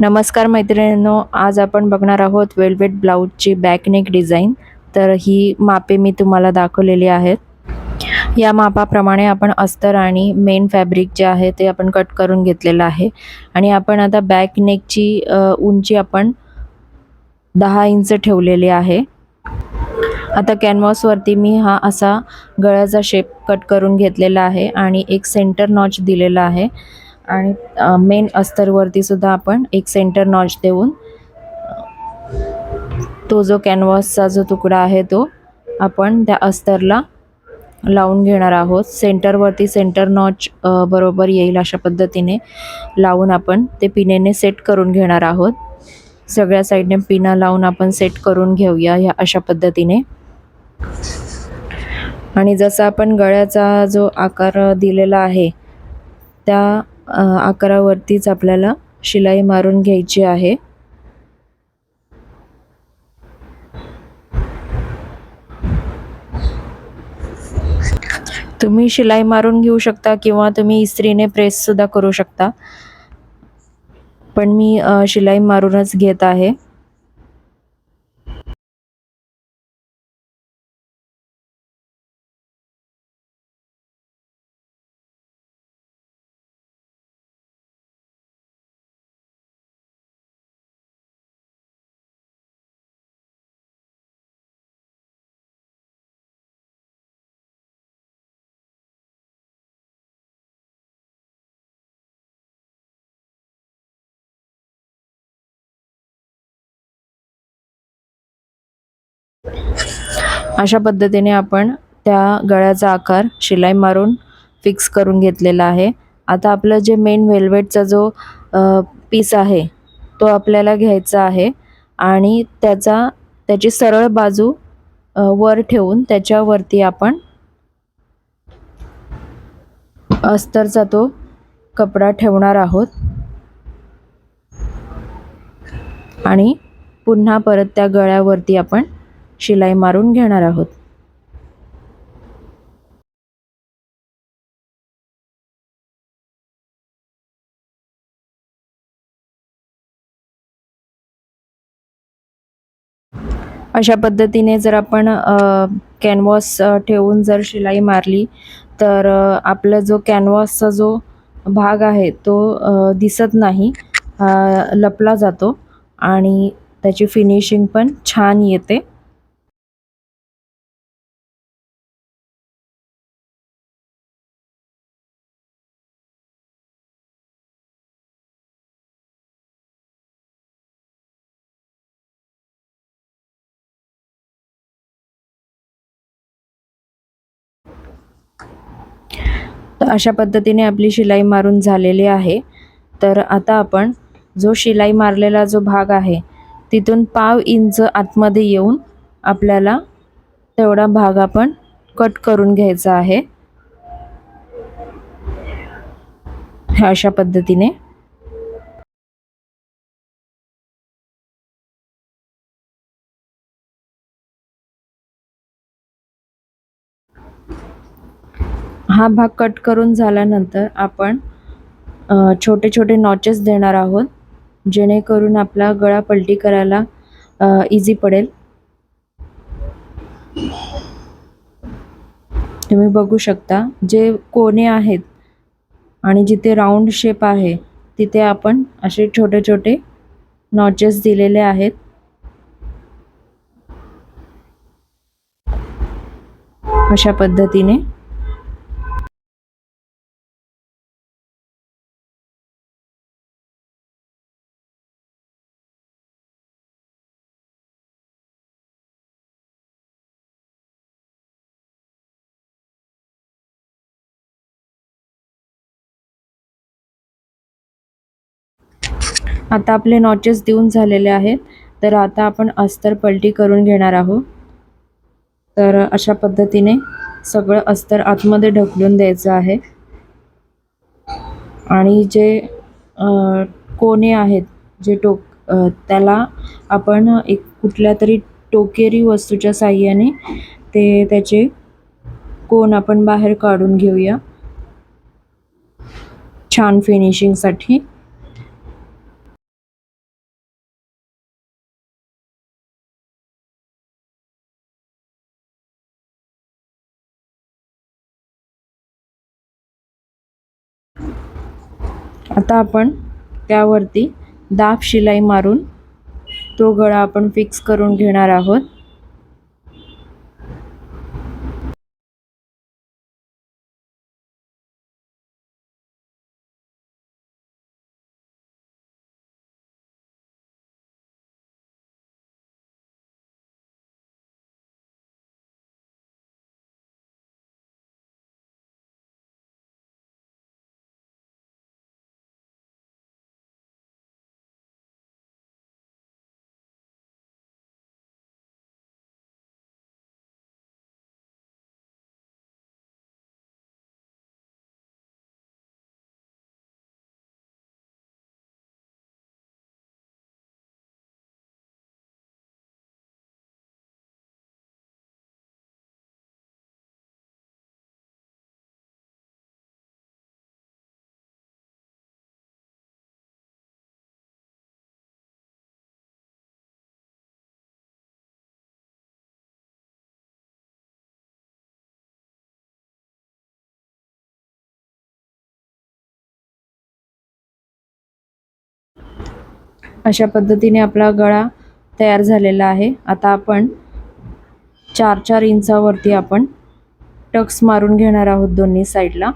नमस्कार मैत्रिणींनो आज आपण बघणार आहोत वेल्वेट ब्लाऊजची बॅकनेक डिझाईन तर ही मापे मी तुम्हाला दाखवलेली आहेत. या मापाप्रमाणे आपण अस्तर आणि मेन फॅब्रिक जे आहे ते आपण कट करून घेतलेलं आहे. आणि आपण आता बॅक नेकची उंची आपण दहा इंच ठेवलेली आहे. आता कॅनव्हासवरती मी हा असा गळ्याचा शेप कट करून घेतलेला आहे आणि एक सेंटर नॉच दिलेला आहे. आणि मेन अस्तरवरती सुद्धा आपण एक सेंटर नॉच देऊन तो जो कॅनव्हासचा जो तुकडा आहे तो आपण त्या अस्तरला लावून घेणार आहोत. सेंटरवरती सेंटर नॉच बरोबर येईल अशा पद्धतीने लावून आपण ते पिनेने सेट करून घेणार आहोत. सगळ्या साईडने पिना लावून आपण सेट करून घेऊया ह्या अशा पद्धतीने. आणि जसा आपण गळ्याचा जो आकार दिलेला आहे त्या आकारावरतीच आपल्याला शिलाई मारून घ्यायची आहे. तुम्ही शिलाई मारून घेऊ शकता किंवा तुम्ही इस्त्रीने प्रेससुद्धा करू शकता. पण मी शिलाई मारूनच घेत आहे. अशा पद्धतीने आपण त्या गळ्याचा आकार शिलाई मारून फिक्स करून घेतलेला आहे. आता आपलं जे मेन वेल्वेटचा जो पीस आहे तो आपल्याला घ्यायचा आहे आणि त्याचा त्याची सरळ बाजू वर ठेवून त्याच्यावरती आपण अस्तरचा तो कपडा ठेवणार आहोत. आणि पुन्हा परत त्या गळ्यावरती आपण शिलाई मारून घेणार आहोत. अशा पद्धतीने जर आपण कॅनव्हास ठेवून जर शिलाई मारली तर आपला जो कॅनव्हासचा जो भाग आहे तो दिसत नाही लपला जातो आणि त्याची फिनिशिंग पण छान येते. तर अशा पद्धतीने आपली शिलाई मारून झालेली आहे. तर आता आपण जो शिलाई मारलेला जो भाग आहे तिथून पाव इंच आतमध्ये येऊन आपल्याला तेवढा भाग आपण कट करून घ्यायचा आहे. अशा पद्धतीने हा भाग कट करून झाल्यानंतर आपण छोटे छोटे नॉचेस देणार आहोत जेणेकरून आपला गळा पलटी करायला इझी पडेल. तुम्ही बघू शकता जे कोणे आहेत आणि जिथे राऊंड शेप आहे तिथे आपण असे छोटे छोटे नॉचेस दिलेले आहेत. अशा पद्धतीने आता आपले नॉचेस देऊन झालेले आहेत. तर आता आपण अस्तर पलटी करून घेणार आहोत. तर अशा पद्धतीने सगळं अस्तर आतमध्ये ढकलून द्यायचं आहे. आणि जे कोणे आहेत जे टोक त्याला आपण एक कुठल्या तरी टोकेरी वस्तूच्या साह्याने ते त्याचे कोण आपण बाहेर काढून घेऊया. छान फिनिशिंगसाठी आता आपण त्यावरती दाब शिलाई मारून तो गळा आपण फिक्स करून घेणार आहोत. अशा पद्धतीने आपला गळा तयार झालेला आहे. आता आपण चार चार इंचावरती आपण टक्स मारून घेणार आहोत दोन्ही साईडला.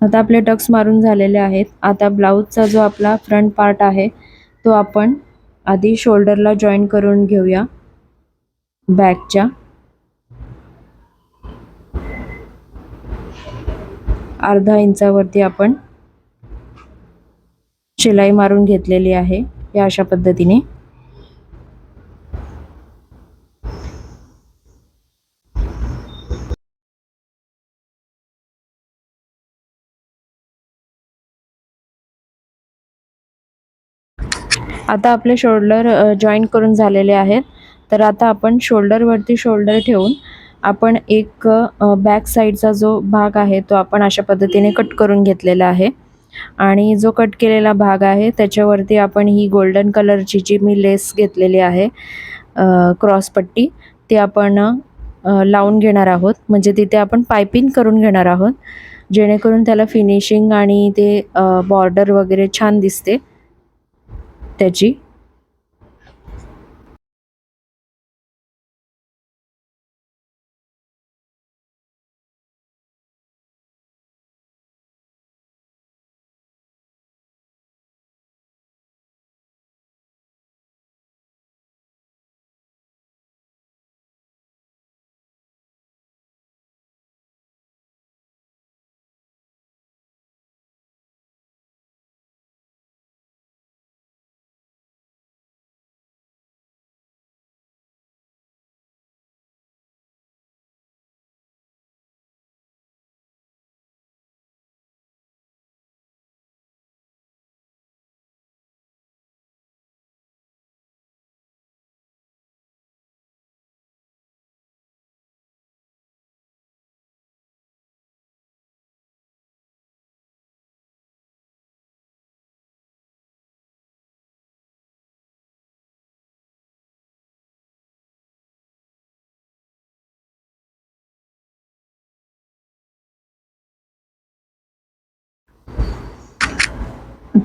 आता आपले टक्स मारून झालेले आहेत. आता ब्लाऊजचा जो आपला फ्रंट पार्ट आहे तो आपण आधी शोल्डरला जॉईन करून घेऊया. बॅकच्या अर्धा इंचावरती आपण शिलाई मारून घेतलेली आहे या अशा पद्धतीने. आता आपले शोल्डर जॉईन करून झालेले आहेत. तर आता आपण शोल्डरवरती शोल्डर ठेवून आपण एक बॅक साईडचा जो भाग आहे तो आपण अशा पद्धतीने कट करून घेतलेला आहे. आणि जो कट केलेला भाग आहे त्याच्यावरती आपण ही गोल्डन कलरची जी मी लेस घेतलेली आहे क्रॉसपट्टी ती आपण लावून घेणार आहोत. म्हणजे तिथे आपण पायपिंग करून घेणार आहोत. जेणेकरून त्याला फिनिशिंग आणि ते बॉर्डर वगैरे छान दिसते. त्याची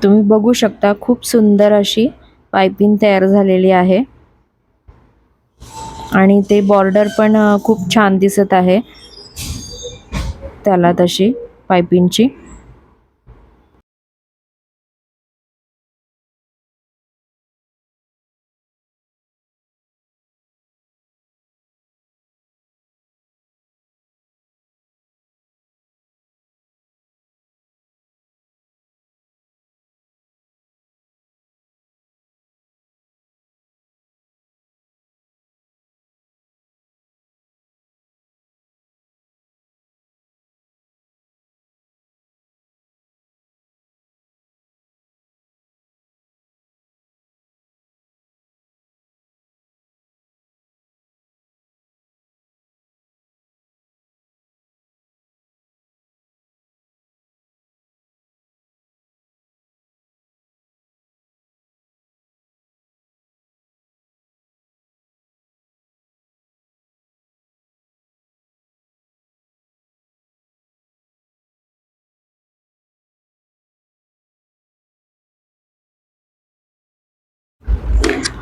तुम्ही बघू शकता खूप सुंदर अशी पायपिंग तयार झालेली आहे. आणि ते बॉर्डर पण खूप छान दिसत आहे. त्याला तशी पायपिंगची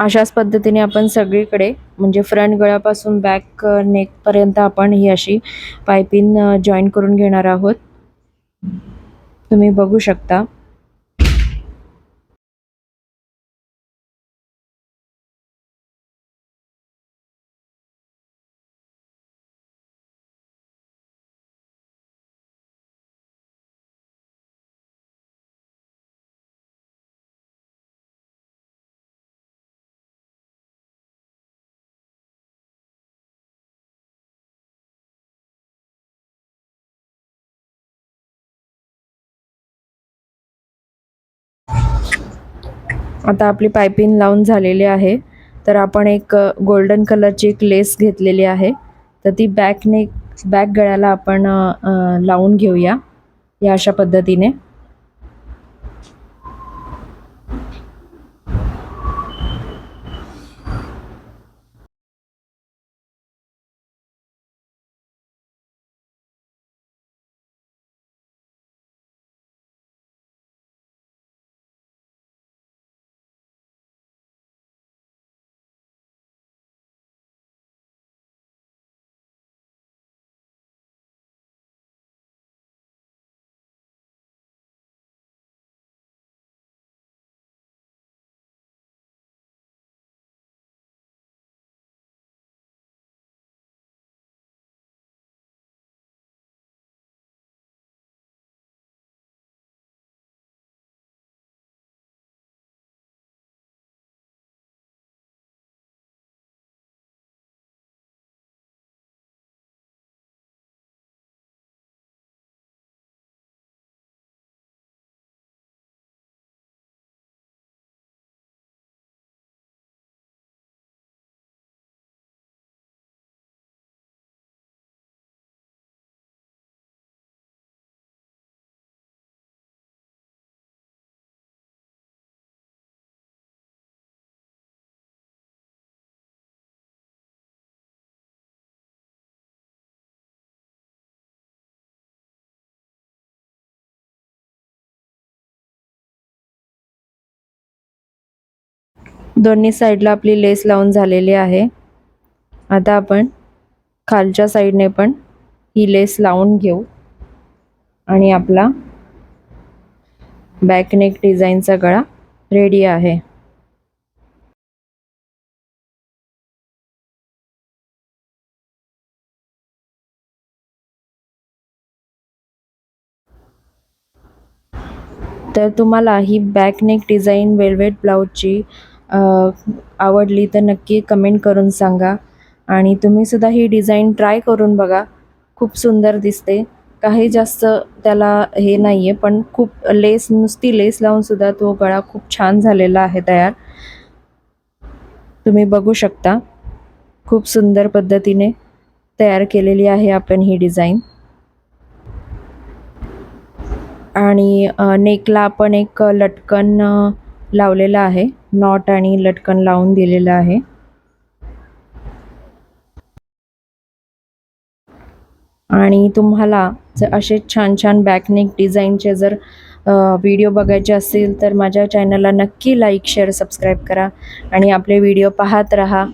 अशाच पद्धतीने आपण सगळीकडे म्हणजे फ्रंट गळ्यापासून बॅक नेकपर्यंत आपण ही अशी पायपिन जॉईन करून घेणार आहोत. तुम्ही बघू शकता. आता आपली पायपिंग लावून झालेली आहे. तर आपण एक गोल्डन कलरची एक लेस घेतलेली आहे. तर ती बॅकने बॅक गळ्याला आपण लावून घेऊया या अशा पद्धतीने. दोन्ही साईडला आपली लेस लावून झालेली आहे. आता आपण खालच्या साईडने पण ही लेस लावून घेऊ. आणि आपला बॅकनेक डिझाईनचा गळा रेडी आहे. तर तुम्हाला ही बॅकनेक डिझाईन वेल्वेट ब्लाऊजची आवडली तर नक्की कमेंट करून सांगा. आणि तुम्हीसुद्धा ही डिझाईन ट्राय करून बघा. खूप सुंदर दिसते. काही जास्त त्याला हे नाही आहे पण खूप लेस नुसती लेस लावूनसुद्धा तो गळा खूप छान झालेला आहे तयार. तुम्ही बघू शकता. खूप सुंदर पद्धतीने तयार केलेली आहे आपण ही डिझाईन. आणि नेकला आपण एक लटकन लावलेलं आहे. नॉट आणि लटकन लावून दिलेलं आहे. आणि तुम्हाला जर असे छान छान बॅकनेक डिझाईनचे जर व्हिडिओ बघायचे असतील तर माझ्या चॅनलला नक्की लाईक शेअर सबस्क्राईब करा. आणि आपले व्हिडिओ पाहत राहा.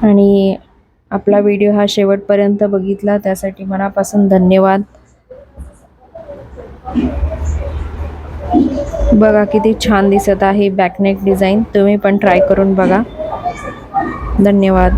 आणि आपला व्हिडिओ हा शेवटपर्यंत बघितला त्यासाठी मनापासून धन्यवाद. बघा किती छान दिसत आहे बॅकनेक डिझाईन तुम्ही पण ट्राय करून बघा. धन्यवाद.